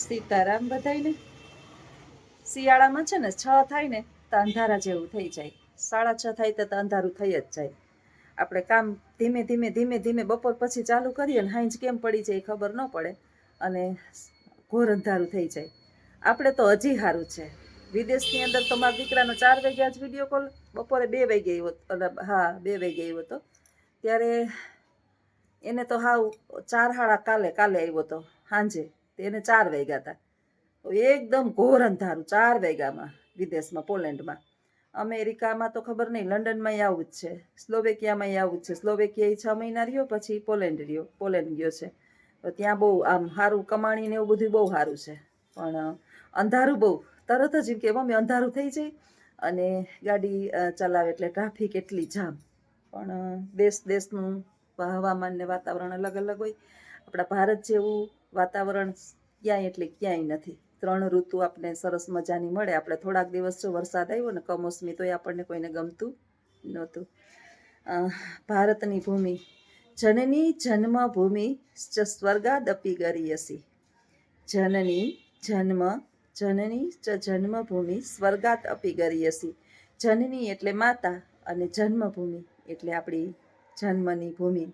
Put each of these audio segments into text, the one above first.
સીતારામ બધાઈને શિયાળામાં છે ને, છ થાય ને તો અંધારા જેવું થઈ જાય. સાડા છ થાય તો અંધારું થઈ જ જાય. આપણે કામ ધીમે ધીમે ધીમે ધીમે બપોર પછી ચાલુ કરીએ ને, હાંજ કેમ પડી જાય ખબર ન પડે અને ઘોર અંધારું થઈ જાય. આપણે તો હજી સારું છે. વિદેશની અંદર તો મારા દીકરાનો ચાર વાગ્યા જ વીડિયો કોલ બપોરે બે વાગે આવ્યો હા, બે વાગે આવ્યો હતો ત્યારે એને તો હાવ ચાર હાડા કાલે કાલે આવ્યો હતો સાંજે તેને ચાર વાગ્યા હતા. એકદમ ઘોર અંધારું, ચાર વાગ્યામાં વિદેશમાં, પોલેન્ડમાં. અમેરિકામાં તો ખબર નહીં લંડનમાં આવું જ છે સ્લોવેકિયામાં આવું જ છે. સ્લોવેકિયા છ મહિના રહ્યો, પછી પોલેન્ડ રહ્યો, પોલેન્ડ ગયો છે. તો ત્યાં બહુ આમ સારું કમાણી ને એવું બધું બહુ સારું છે. પણ અંધારું બહુ, તરત જ એમ કે, મમ્મી, અંધારું થઈ જાય. અને ગાડી ચલાવે એટલે ટ્રાફિક એટલી જામ. પણ દેશ, દેશનું હવામાન ને વાતાવરણ અલગ અલગ હોય. આપણા ભારત જેવું વાતાવરણ ક્યાંય એટલે ક્યાંય નથી. ત્રણ ઋતુ આપણને સરસ મજાની મળે. આપણે થોડાક દિવસ જો વરસાદ આવ્યો ને કમોસમી તોય આપણને કોઈને ગમતું નહોતું. ભારતની ભૂમિ. જનની જન્મભૂમિ સ્વર્ગાદપી ગરીયસી જનની જન્મ, જનની ચ જન્મભૂમિ સ્વર્ગાત અપી ગરીયસી જનની એટલે માતા અને જન્મભૂમિ એટલે આપણી જન્મની ભૂમિ.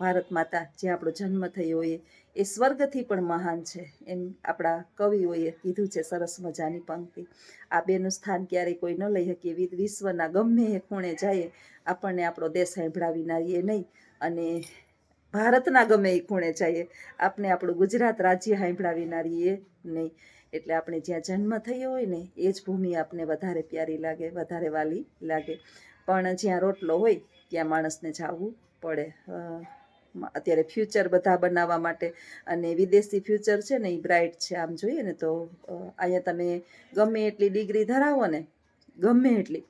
ભારત માતા જ્યાં આપણો જન્મ થયો હોય એ સ્વર્ગથી પણ મહાન છે એમ આપણા કવિઓએ કીધું છે સરસ મજાની પંક્તિ. આ બેનું સ્થાન ક્યારેય કોઈ ન લઈ શકીએ વિધ વિશ્વના ગમે એ ખૂણે જઈએ આપણને આપણો દેશ સાંભળાવી નારીએ નહીં અને ભારતના ગમે એ ખૂણે જઈએ આપણે આપણું ગુજરાત રાજ્ય સાંભળાવી નારીએ નહીં. એટલે આપણે જ્યાં જન્મ થયો હોય ને, એ જ ભૂમિ આપને વધારે પ્યારી લાગે, વધારે વાલી લાગે. પણ જ્યાં રોટલો હોય ત્યાં માણસને જાવું પડે. અત્યારે ફ્યુચર બધા બનાવવા માટે અને વિદેશી ફ્યુચર છે ને એ બ્રાઇટ છે આમ જોઈએ ને તો અહીંયા તમે ગમે એટલી ડિગ્રી ધરાવો ને, ગમે એટલી,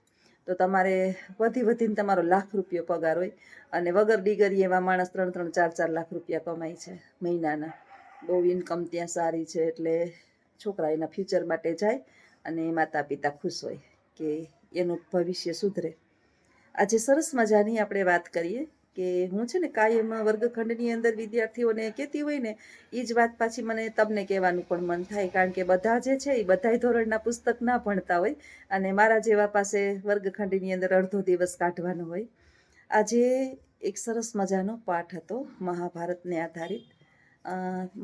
તો તમારે વધી વધીને તમારો લાખ રૂપિયો પગાર હોય અને વગર ડિગ્રી એવા માણસ ત્રણ ત્રણ, ચાર ચાર લાખ રૂપિયા કમાય છે મહિનાના. બહુ ઇન્કમ ત્યાં સારી છે એટલે છોકરા એના ફ્યુચર માટે જાય અને માતા પિતા ખુશ હોય કે એનું ભવિષ્ય સુધરે. આજે સરસ મજાની આપણે વાત કરીએ કે હું છે ને કાયમ વર્ગખંડની અંદર વિદ્યાર્થીઓને કહેતી હોય ને એ જ વાત પાછી મને તમને કહેવાનું પણ મન થાય, કારણ કે બધા જે છે એ બધાય ધોરણના પુસ્તક ના ભણતા હોય અને મારા જેવા પાસે વર્ગખંડની અંદર અડધો દિવસ કાઢવાનો હોય. આજે એક સરસ મજાનો પાઠ હતો મહાભારતને આધારિત.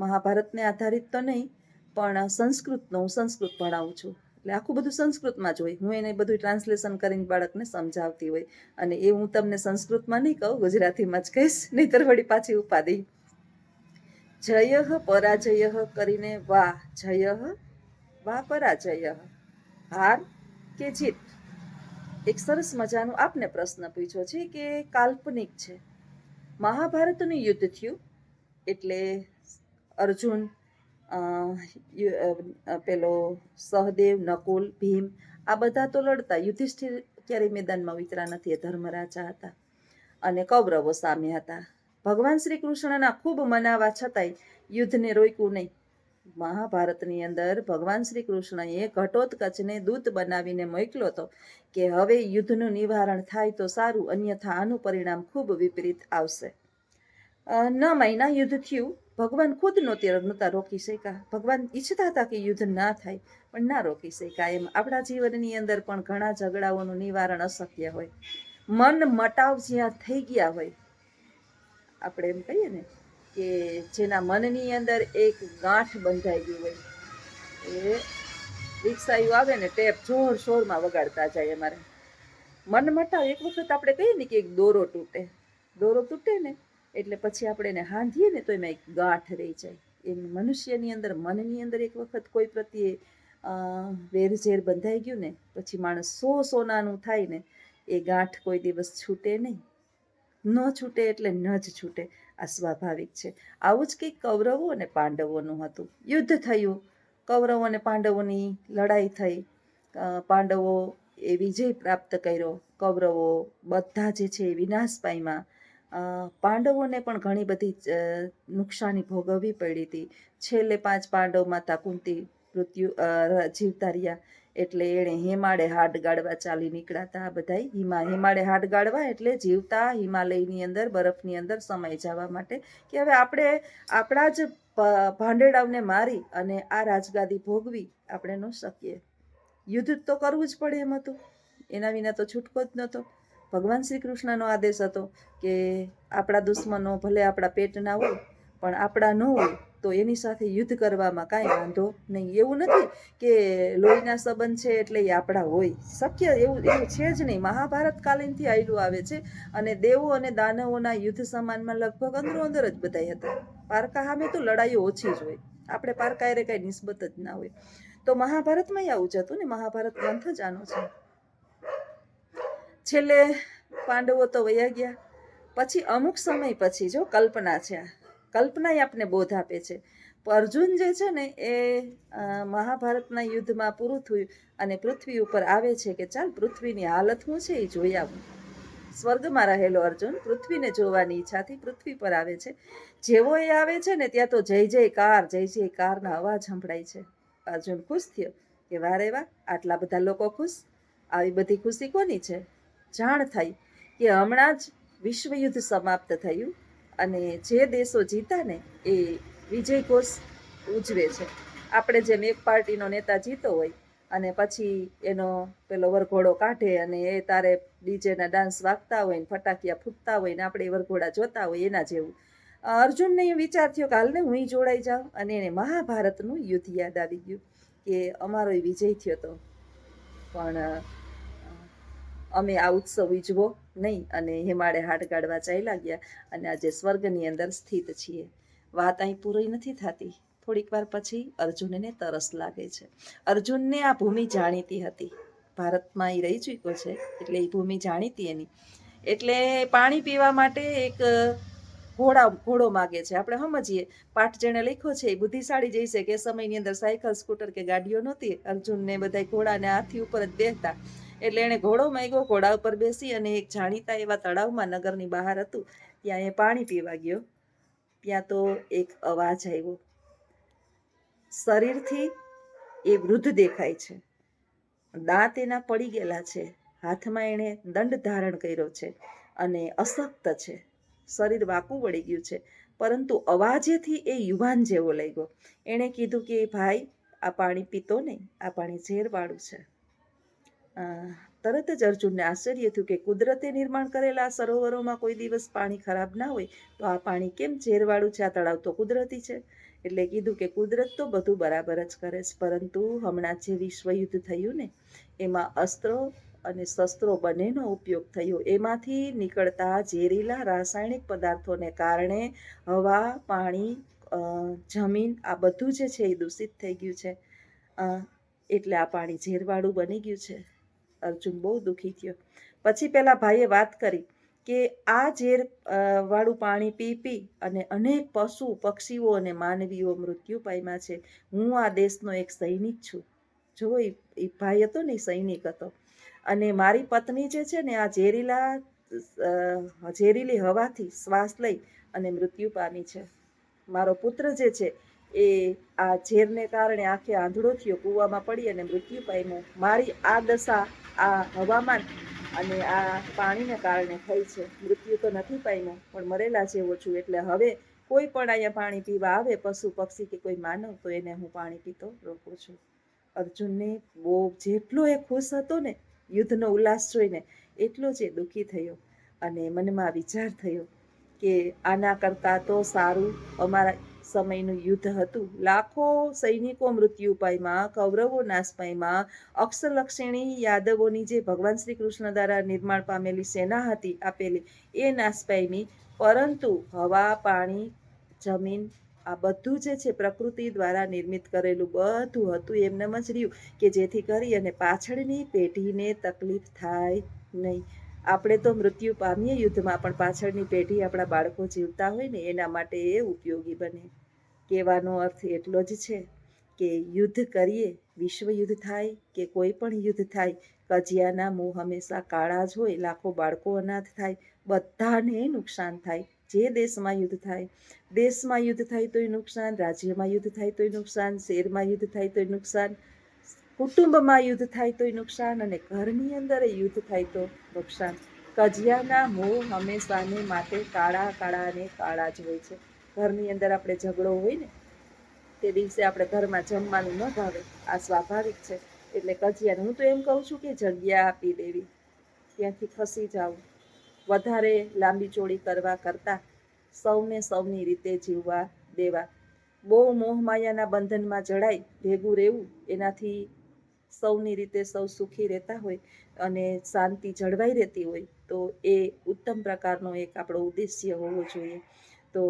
મહાભારતને આધારિત તો નહીં, પણ સંસ્કૃતનો હું સંસ્કૃત ભણાવું છું. એટલે આખું બધું સંસ્કૃતમાં જ હોય. હું એને બધું ટ્રાન્સલેશન કરીને બાળકને સમજાવતી હોય. અને એ હું તમને સંસ્કૃતમાં નહીં કહું, ગુજરાતીમાં જ કહીશ, નહીતર વળી પાછી ઉપાધિ. જય પરાજય કરીને વાહ, જય વાહ પરાજય હાર કે જીત? એક સરસ મજાનો આપને પ્રશ્ન પૂછ્યો છે કે કાલ્પનિક છે. મહાભારતનું યુદ્ધ થયું એટલે અર્જુન પેલો સહદેવ, નકુલ, ભીમ, આ બધા તો લડતા. યુધિષ્ઠિર ક્યારેય મેદાનમાં ઉતરા નથી, એ ધર્મરાજા હતા અને કૌરવો સામે હતા. ભગવાન શ્રી કૃષ્ણના ખૂબ મનાવા છતાંય યુદ્ધને રોક્યું નહીં. મહાભારતની અંદર ભગવાન શ્રી કૃષ્ણએ ઘટોત્કચને દૂત બનાવીને મોકલ્યો હતો કે હવે યુદ્ધનું નિવારણ થાય તો સારું, અન્યથા આનું પરિણામ ખૂબ વિપરીત આવશે. ન મહિના યુદ્ધ થયું. ભગવાન ખુદ નહોતી નહોતા રોકી શક્યા. ભગવાન ઈચ્છતા હતા કે યુદ્ધ ના થાય, પણ ના રોકી શક્યા. એમ આપણા જીવનની અંદર પણ ઘણા ઝઘડાઓનું નિવારણ અશક્ય હોય. મન મટાવ જ્યાં થઈ ગયા હોય. આપણે એમ કહીએ ને કે જેના મનની અંદર એક ગાંઠ બંધાઈ ગઈ હોય. એ રિક્ષાયું આવે ને ટેપ જોર શોરમાં વગાડતા જાય અમારે. મન મટાવ, એક વખત આપણે કહીએ ને કે એક દોરો તૂટે. દોરો તૂટે ને એટલે પછી આપણે એને હાંધીએ ને તો એમાં એક ગાંઠ રહી જાય. એમ મનુષ્યની અંદર, મનની અંદર એક વખત કોઈ પ્રત્યે વેરઝેર બંધાઈ ગયું ને, પછી માણસ સો સોનાનું થાય ને, એ ગાંઠ કોઈ દિવસ છૂટે નહીં. ન છૂટે એટલે ન જ છૂટે. આ સ્વાભાવિક છે. આવું જ કંઈક કૌરવો અને પાંડવોનું હતું. યુદ્ધ થયું. કૌરવો અને પાંડવોની લડાઈ થઈ. પાંડવો એ વિજય પ્રાપ્ત કર્યો. કૌરવો બધા જે છે એ વિનાશ પામ્યા પાંડવોને પણ ઘણી બધી નુકસાની ભોગવવી પડી હતી. છેલ્લે પાંચ પાંડવ માતા કુંતી મૃત્યુ જીવતા રહ્યા. એટલે એણે હેમાળે હાડ ગાળવા ચાલી નીકળ્યા હતા બધા હિમા, હિમાળે હાડ ગાળવા એટલે જીવતા હિમાલયની અંદર, બરફની અંદર સમાઈ જવા માટે કે હવે આપણે આપણા જ ભાંડેડાઓને મારી અને આ રાજગાદી ભોગવી આપણે ન શકીએ. યુદ્ધ તો કરવું જ પડે એમ હતું. એના વિના તો છૂટકો જ નહોતો. ભગવાન શ્રી કૃષ્ણનો આદેશ હતો કે આપણા દુશ્મનો ભલે આપણા પેટના હોય, પણ આપણા ન હોય તો એની સાથે યુદ્ધ કરવામાં કાંઈ વાંધો નહીં. એવું નથી કે લોહીના સંબંધ છે એટલે એ આપણા હોય. શક્ય એવું એવું છે જ નહીં. મહાભારત કાલીનથી આવેલું આવે છે અને દેવો અને દાનવોના યુદ્ધ સમાનમાં લગભગ અંદરો અંદર જ બધાય હતા. પારકા સામે તો લડાઈઓ ઓછી જ હોય. આપણે પારકા એ કાંઈ નિસ્બત જ ના હોય. તો મહાભારતમાં આવું જ હતું ને? મહાભારત ગ્રંથ જ આનો છે. છેલ્લે પાંડવો તો વયા ગયા. પછી અમુક સમય પછી જો કલ્પના છે આ કલ્પના એ આપણને બોધ આપે છે. અર્જુન જે છે ને એ મહાભારતના યુદ્ધમાં પૂરું થયું અને પૃથ્વી ઉપર આવે છે કે ચાલ પૃથ્વીની હાલત શું છે એ જોઈ આવું. સ્વર્ગમાં રહેલો અર્જુન પૃથ્વીને જોવાની ઈચ્છાથી પૃથ્વી પર આવે છે. જેવો એ આવે છે ને ત્યાં તો જય જયકાર, જય જયકારના અવાજ સંભળાય છે. અર્જુન ખુશ થયો કે વારે વાહ આટલા બધા લોકો ખુશ? આવી બધી ખુશી કોની છે? જાણ થઈ કે હમણાં જ વિશ્વયુદ્ધ સમાપ્ત થયું અને જે દેશો જીતા ને એ વિજય કોષ ઉજવે છે. આપણે જેમ એક પાર્ટીનો નેતા જીતો હોય અને પછી એનો પેલો વરઘોડો કાઢે અને એ તારે ડીજેના ડાન્સ વાગતા હોય ને ફટાકિયા ફૂટતા હોય ને આપણે વરઘોડા જોતા હોય એના જેવું. અર્જુનને એ વિચાર થયો કે હાલને હું જોડાઈ જાઉં અને એને મહાભારતનું યુદ્ધ યાદ આવી ગયું કે અમારો વિજય થયો તો. પણ અમે આ ઉત્સવ ઉજવો નહીં અને હિમાળે હાડ કાઢવા ચાલ્યા ગયા અને આજે સ્વર્ગની અંદર સ્થિત છીએ. વાત અહીં પૂરી નથી થતી. થોડીક વાર પછી અર્જુનને તરસ લાગે છે. અર્જુનને આ ભૂમિ જાણીતી હતી. ભારતમાં એ રહી ચૂક્યો છે, એટલે એ ભૂમિ જાણીતી એની. એટલે પાણી પીવા માટે એક ઘોડા, ઘોડો માગે છે. આપણે સમજીએ, પાઠ જેણે લખ્યો છે, એ બુદ્ધિશાળી જઈ કે સમયની અંદર સાયકલ, સ્કૂટર કે ગાડીઓ નહોતી. અર્જુનને બધા ઘોડાને હાથી ઉપર જ બેસતા એટલે એણે ઘોડો માગ્યો, ઘોડા ઉપર બેસી અને એક જાણીતા એવા તળાવમાં નગરની બહાર હતું, ત્યાં એ પાણી પીવા ગયો. ત્યાં તો એક અવાજ આવ્યો. શરીરથી એ વૃદ્ધ દેખાય છે. દાંત એના પડી ગયેલા છે. હાથમાં એણે દંડ ધારણ કર્યો છે અને અશક્ત છે. શરીર વાકું વળી ગયું છે, પરંતુ અવાજેથી એ યુવાન જેવો લાગ્યો. એણે કીધું કે, ભાઈ, આ પાણી પીતો નહીં. આ પાણી ઝેરવાળું છે. તરત જ અર્જુનને આશ્ચર્ય થયું કે કુદરતે નિર્માણ કરેલા સરોવરોમાં કોઈ દિવસ પાણી ખરાબ ના હોય તો આ પાણી કેમ ઝેરવાળું છે આ તળાવ તો કુદરતી છે. એટલે કીધું કે કુદરત તો બધું બરાબર જ કરે છે, પરંતુ હમણાં જે વિશ્વયુદ્ધ થયું ને, એમાં અસ્ત્રો અને શસ્ત્રો બંનેનો ઉપયોગ થયો. એમાંથી નીકળતા ઝેરીલા રાસાયણિક પદાર્થોને કારણે હવા, પાણી જમીન આ બધું જે છે એ દૂષિત થઈ ગયું છે. એટલે આ પાણી ઝેરવાળું બની ગયું છે. અર્જુન બહુ દુઃખી થયો. પછી પેલા ભાઈએ વાત કરી કે આ ઝેર વાળું પાણી પી પી અને અનેક પશુ, પક્ષીઓ અને માનવીઓ મૃત્યુ પામ્યા છે. હું આ દેશનો એક સૈનિક છું. જો એ ભાઈ હતો ને સૈનિક હતો. અને મારી પત્ની જે છે ને આ ઝેરીલા ઝેરીલી હવાથી શ્વાસ લઈ અને મૃત્યુ પામી છે. મારો પુત્ર જે છે એ આ ઝેરને કારણે આંખે આંધળો થયો, કૂવામાં પડી અને મૃત્યુ પામ્યો. મારી આ દશા આ હવામાન અને આ પાણીને કારણે થઈ છે. મૃત્યુ તો નથી પામ્યો, પણ મરેલા જેવો છું. એટલે હવે કોઈ પણ અહીંયા પાણી પીવા આવે, પશુ, પક્ષી કે કોઈ માનવ, તો એને હું પાણી પીતો રોકું છું. અર્જુનને બહુ જેટલો એ ખુશ હતો ને, યુદ્ધનો ઉલ્લાસ જોઈને એટલો જ એ દુઃખી થયો અને મનમાં વિચાર થયો કે આના કરતાં તો સારું અમારા સમયનું યુદ્ધ હતું. લાખો સૈનિકો મૃત્યુ પામ્યા, કૌરવો નાશ પામ્યા. અક્ષલક્ષિણી યાદવોની જે ભગવાન શ્રી કૃષ્ણ દ્વારા નિર્માણ પામેલી સેના હતી, આપેલી, એ નાશ પામી. પરંતુ હવા, પાણી, જમીન, આ બધું જે છે પ્રકૃતિ દ્વારા નિર્મિત કરેલું બધું હતું, એમને જ રહ્યું કે જેથી કરી અને પાછળની પેઢીને તકલીફ થાય નહીં. આપણે તો મૃત્યુ પામીએ, યુદ્ધમાં પણ પાછળની પેઢી આપણા બાળકો જીવતા હોય ને, એના માટે એ ઉપયોગી બને. કહેવાનો અર્થ એટલો જ છે કે યુદ્ધ કરીએ, વિશ્વ યુદ્ધ થાય કે કોઈ પણ યુદ્ધ થાય, કજિયાના મોં હંમેશા કાળા જ હોય, લાખો બાળકો અનાથ થાય, બધાને નુકસાન થાય, જે દેશમાં યુદ્ધ થાય. દેશમાં યુદ્ધ થાય તોય નુકસાન, રાજ્યમાં યુદ્ધ થાય તોય નુકસાન, શહેરમાં યુદ્ધ થાય તોય નુકસાન કુટુંબમાં યુદ્ધ થાય તોય નુકસાન અને ઘરની અંદર યુદ્ધ થાય તો નુકસાન. કજિયાના મોં હંમેશાને માટે કાળા કાળા અને કાળા જ હોય છે. ઘરની અંદર આપણે ઝઘડો હોય ને, તે દિવસે આપણે ઘરમાં જમવાનું ન ભાવે. આ સ્વાભાવિક છે. એટલે કજિયાને હું તો એમ કહું છું કે જગ્યા આપી દેવી. ત્યાંથી ખસી જાવું વધારે લાંબી ચોળી કરવા કરતાં સૌને સૌની રીતે જીવવા દેવા. બહુ મોહમાયાના બંધનમાં જડાઈ, ભેગું રહેવું, એનાથી સૌની રીતે સૌ સુખી રહેતા હોય અને શાંતિ જળવાઈ રહેતી હોય, તો એ ઉત્તમ પ્રકારનો એક આપણો ઉદ્દેશ્ય હોવો જોઈએ. તો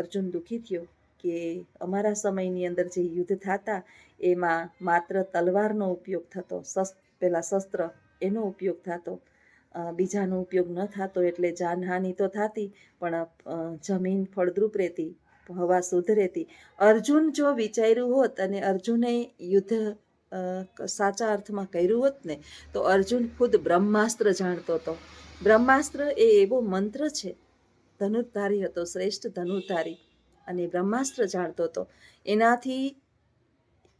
અર્જુન દુઃખી થયો કે અમારા સમયની અંદર જે યુદ્ધ થતા, એમાં માત્ર તલવારનો ઉપયોગ થતો પહેલાં શસ્ત્ર એનો ઉપયોગ થતો બીજાનો ઉપયોગ ન થતો એટલે જાનહાનિ તો થતી, પણ જમીન ફળદ્રુપ રહેતી, હવા શુદ્ધ રહેતી. અર્જુન જો વિચાર્યું હોત અને અર્જુને યુદ્ધ સાચા અર્થમાં કર્યું હોત ને, તો અર્જુન ખુદ બ્રહ્માસ્ત્ર જાણતો હતો. બ્રહ્માસ્ત્ર એ એવો મંત્ર છે. ધનુર્ધારી હતો, શ્રેષ્ઠ ધનુર્ધારી. અને બ્રહ્માસ્ત્ર જાણતો હતો. એનાથી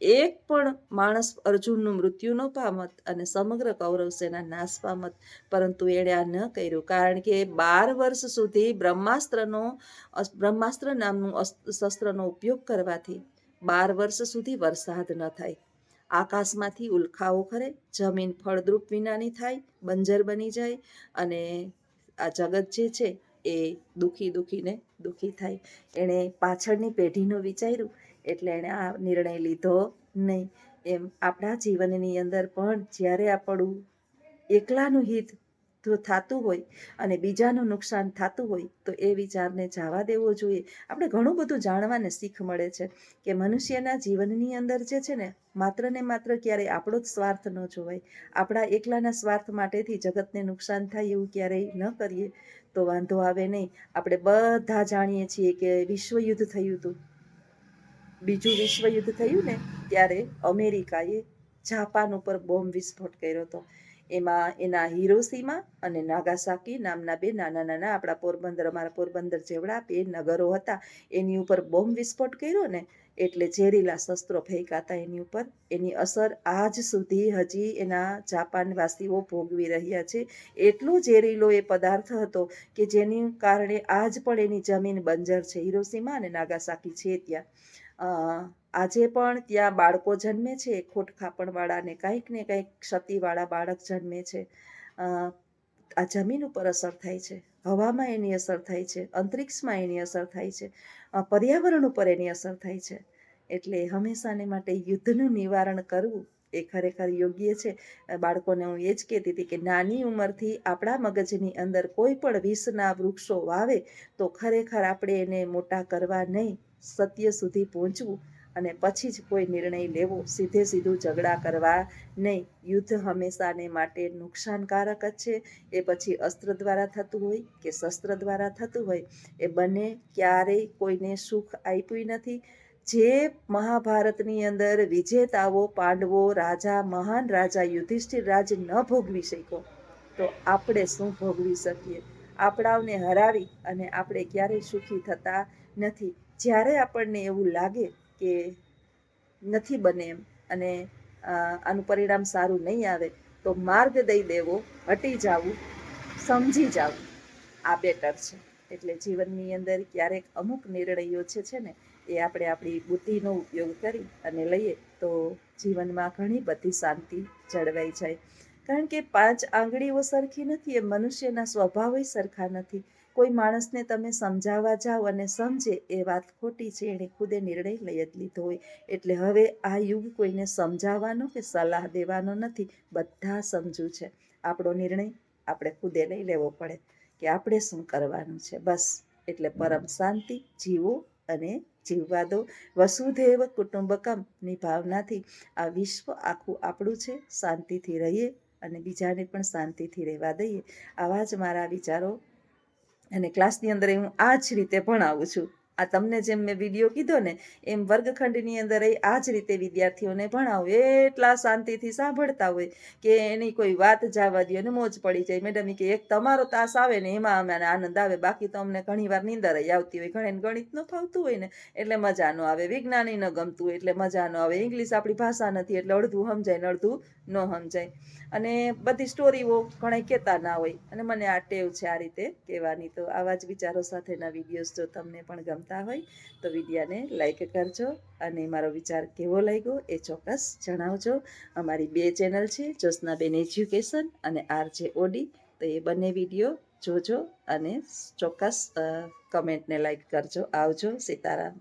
એક પણ માણસ અર્જુનનું મૃત્યુ ન પામત અને સમગ્ર કૌરવ સેના નાશ પામત. પરંતુ એણે આ ન કર્યું. કારણ કે બાર વર્ષ સુધી બ્રહ્માસ્ત્રનો બ્રહ્માસ્ત્ર નામનું શસ્ત્રનો ઉપયોગ કરવાથી બાર વર્ષ સુધી વરસાદ ન થાય. આકાશમાંથી ઉલ્કાઓ ખરે જમીન ફળદ્રુપ વિનાની થાય, બંજર બની જાય અને આ જગત જે છે એ દુઃખી દુઃખીને દુઃખી થાય. એણે પાછળની પેઢીનું વિચાર્યું, એટલે એણે આ નિર્ણય લીધો નહીં. એમ આપણા જીવનની અંદર પણ જ્યારે આપણું એકલાનું હિત થતું હોય અને બીજાનું નુકસાન થતું હોય, તો એ વિચારને જવા દેવો જોઈએ. આપણે ઘણું બધું જાણવાને શીખ મળે છે કે મનુષ્યના જીવનની અંદર જે છે ને, માત્ર ને માત્ર ક્યારેય આપણો જ સ્વાર્થ ન જોવાય. આપણા એકલાના સ્વાર્થ માટેથી જગતને નુકસાન થાય એવું ક્યારેય ન કરીએ, તો વાંધો આવે નહીં. આપણે બધા જાણીએ છીએ કે વિશ્વયુદ્ધ થયું હતું. બીજું વિશ્વયુદ્ધ થયું ને, ત્યારે અમેરિકાએ જાપાન ઉપર બોમ્બ વિસ્ફોટ કર્યો હતો. એમાં એના હિરોસીમા અને નાગાસાકી નામના બે નાના નાના આપણા પોરબંદર, અમારા પોરબંદર જેવડા બે નગરો હતા. એની ઉપર બોમ્બ વિસ્ફોટ કર્યો ને એટલે ઝેરીલા શસ્ત્રો ફેંકાતા એની ઉપર. એની અસર આજ સુધી હજી એના જાપાનવાસીઓ ભોગવી રહ્યા છે. એટલો ઝેરીલો એ પદાર્થ હતો કે જેની કારણે આજ પણ એની જમીન બંજર છે. હિરોસીમા અને નાગાસાકી છે ત્યાં. આજે પણ ત્યાં બાળકો જન્મે છે ખોટ ખાપણવાળાને કંઈક ને કંઈક ક્ષતિવાળા બાળક જન્મે છે. આ જમીન ઉપર અસર થાય છે, હવામાં એની અસર થાય છે, અંતરિક્ષમાં એની અસર થાય છે પર્યાવરણ ઉપર એની અસર થાય છે. એટલે હંમેશાને માટે યુદ્ધનું નિવારણ કરવું એ ખરેખર યોગ્ય છે. બાળકોને હું એ જ કહેતી હતી કે નાની ઉંમરથી આપણા મગજની અંદર કોઈ પણ વિષના વૃક્ષો વાવે તો ખરેખર આપણે એને મોટા કરવા નહીં, સત્ય સુધી પહોંચવું અને પછી જ કોઈ નિર્ણય લેવો, સીધે સીધું ઝઘડા કરવા નહીં. યુદ્ધ હંમેશાને માટે નુકસાનકારક જ છે. એ પછી અસ્ત્ર દ્વારા થતું હોય કે શસ્ત્ર દ્વારા થતું હોય, એ બંને ક્યારેય કોઈને સુખ આપ્યું નથી. જે મહાભારતની અંદર વિજેતાઓ, પાંડવો, રાજા, મહાન રાજા, યુધિષ્ઠિર રાજ ન ભોગવી શક્યો તો આપણે શું ભોગવી શકીએ? આપણાઓને હરાવી અને આપણે ક્યારેય સુખી થતા નથી. જ્યારે આપણને એવું લાગે કે નથી બને એમ. અને આનું પરિણામ સારું નહીં આવે, તો માર્ગ દઈ દેવો, હટી જવું, સમજી જવું. આ બેટર છે. એટલે જીવનની અંદર ક્યારેક અમુક નિર્ણયો છે છે ને, એ આપણે આપણી બુદ્ધિનો ઉપયોગ કરી અને લઈએ, તો જીવનમાં ઘણી બધી શાંતિ જળવાઈ જાય. કારણ કે પાંચ આંગળીઓ સરખી નથી, એ મનુષ્યના સ્વભાવ સરખા નથી. કોઈ માણસને તમે સમજાવવા જાઓ અને સમજે, એ વાત ખોટી છે, એણે ખુદે નિર્ણય લઈ જ લીધો હોય. એટલે હવે આ યુગ કોઈને સમજાવવાનો કે સલાહ દેવાનો નથી, બધા સમજુ છે. આપણો નિર્ણય આપણે ખુદે લઈ લેવો પડે કે આપણે શું કરવાનું છે. બસ, એટલે પરમ શાંતિ, જીવો અને જીવવા દો વસુધૈવ કુટુંબકમની ભાવનાથી આ વિશ્વ આખું આપણું છે. શાંતિથી રહીએ અને બીજાને પણ શાંતિથી રહેવા દઈએ. આવા જ મારા વિચારો અને ક્લાસની અંદર હું આ જ રીતે ભણાવું છું. આ તમને જેમ મેં વીડિયો કીધો ને, એમ વર્ગખંડની અંદર એ આ જ રીતે વિદ્યાર્થીઓને ભણાવું. એટલા શાંતિથી સાંભળતા હોય કે એની કોઈ વાત જવા દે અને મોજ પડી જાય. મેડમ કે, એક તમારો તાસ આવે ને એમાં અમને આનંદ આવે. બાકી તો અમને ઘણી વાર નીંદર આવતી હોય. ઘણે ગણિત ન ફાવતું હોય ને. એટલે મજા ન આવે. વિજ્ઞાની ન ગમતું હોય એટલે મજા ન આવે. ઇંગ્લિશ આપણી ભાષા નથી એટલે અડધું સમજાય ને અડધું ન સમજાય. અને બધી સ્ટોરીઓ ઘણા કહેતા ના હોય. અને મને આ ટેવ છે આ રીતે કહેવાની. તો આવા જ વિચારો સાથેના વિડીયોઝ જો તમને પણ ગમતા ગમતા હોય, તો વિડીયાને લાઈક કરજો અને મારો વિચાર કેવો લાગ્યો એ ચોક્કસ જણાવજો. અમારી બે ચેનલ છે, જ્યોત્સનાબેન એજ્યુકેશન અને આર જે ઓડી તો એ બંને વીડિયો જોજો અને ચોક્કસ કમેન્ટને લાઈક કરજો. આવજો, સીતારામ.